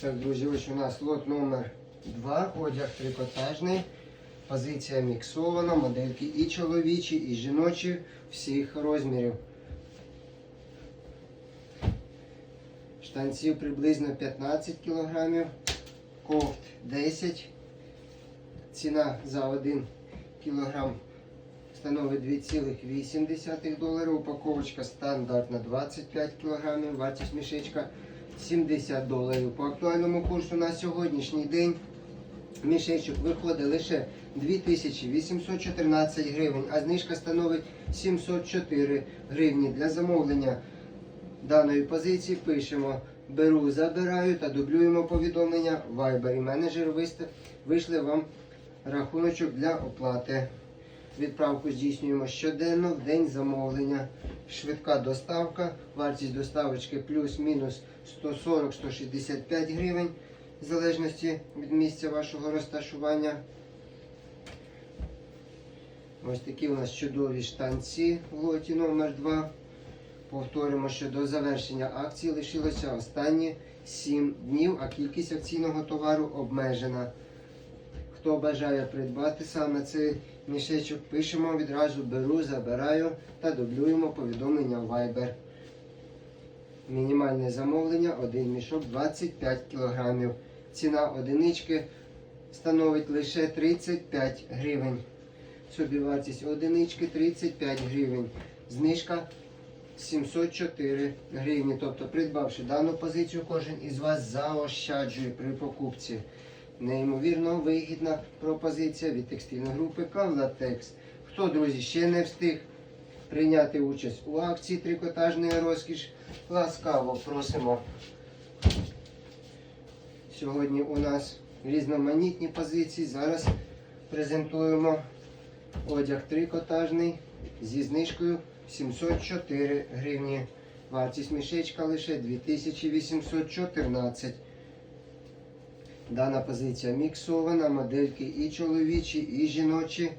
Так, друзі, ось у нас лот номер 2, одяг трикотажний. Позиція міксована, модельки і чоловічі, і жіночі всіх розмірів. Штанців приблизно 15 кг, кофт 10 Ціна за 1 кг становить 2,8 доларів. Упаковочка стандартна 25 кг, вартість мішечка 70 доларів. По актуальному курсу на сьогоднішній день мішечок виходить лише 2814 гривень, а знижка становить 704 гривні. Для замовлення даної позиції пишемо беру, забираю та дублюємо повідомлення Viber. І менеджер вийшли вам рахуночок для оплати. Відправку здійснюємо щоденно в день замовлення. Швидка доставка, вартість доставочки плюс-мінус 140-165 гривень, в залежності від місця вашого розташування. Ось такі у нас чудові штанці в лоті номер 2 Повторимо, що до завершення акції лишилося останні 7 днів, а кількість акційного товару обмежена. Хто бажає придбати саме цей мішечок, пишемо відразу беру, забираю та дублюємо повідомлення в Viber. Мінімальне замовлення один мішок 25 кг. Ціна одинички становить лише 35 гривень. Собівартість одинички 35 гривень. Знижка 704 гривні. Тобто, придбавши дану позицію, кожен із вас заощаджує при покупці. Неймовірно вигідна пропозиція від текстильної групи Кавлатекс. Хто, друзі, ще не встиг прийняти участь у акції трикотажної розкіш, ласкаво просимо. Сьогодні у нас різноманітні позиції. Зараз презентуємо одяг трикотажний зі знижкою 704 гривні. Вартість мішечка лише 2814. Дана позиція міксована, модельки і чоловічі, і жіночі.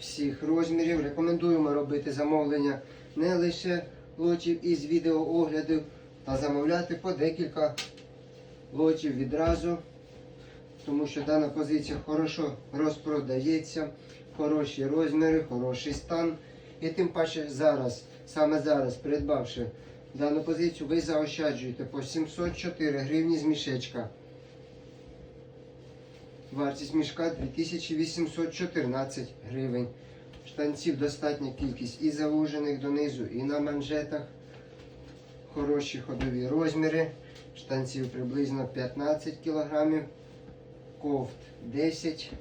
Всіх розмірів. Рекомендуємо робити замовлення не лише лотів із відеооглядів, та замовляти по декілька лотів відразу, тому що дана позиція хорошо розпродається, хороші розміри, хороший стан. І тим паче зараз, саме зараз, придбавши дану позицію, ви заощаджуєте по 704 гривні з мішечка. Вартість мішка 2814 гривень. Штанців достатня кількість і завужених донизу, і на манжетах. Хороші ходові розміри. Штанців приблизно 15 кг, кофт 10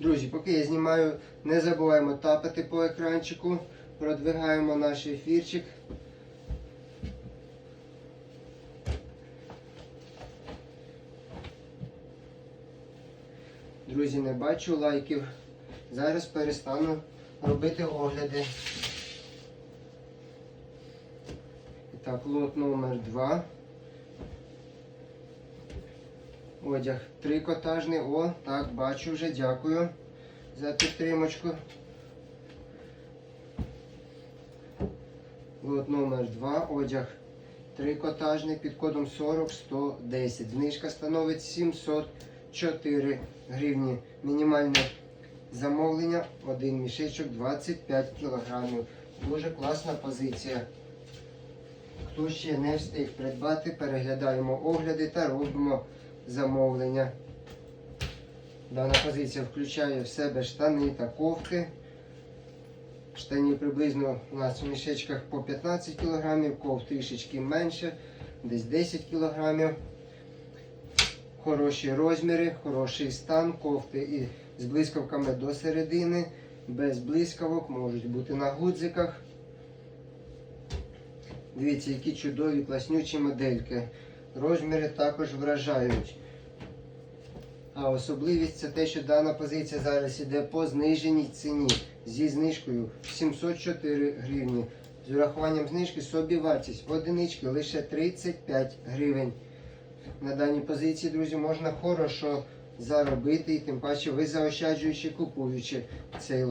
Друзі, поки я знімаю, не забуваємо тапати по екранчику, продвигаємо наш ефірчик. Друзі, не бачу лайків. Зараз перестану робити огляди. Так, лот номер 2. Одяг трикотажний. О, так, бачу вже, дякую за підтримочку. Лот номер 2. Одяг трикотажний під кодом 40110. Знижка становить 704 гривні. Мінімальне замовлення. Один мішечок 25 кілограмів. Дуже класна позиція. Хто ще не встиг придбати, переглядаємо огляди та робимо замовлення. Дана позиція включає в себе штани та кофти. Штанів приблизно у нас в мішечках по 15 кг, кофт трішечки менше, десь 10 кг. Хороші розміри, хороший стан, кофти і з блискавками до середини, без блискавок, можуть бути на гудзиках. Дивіться, які чудові класнючі модельки. Розміри також вражають. А особливість це те, що дана позиція зараз іде по зниженій ціні зі знижкою 704 гривні. З урахуванням знижки собі вартість одинички лише 35 гривень. На даній позиції, друзі, можна хорошо заробити, і тим паче ви заощаджуючи, купуючи цей лот.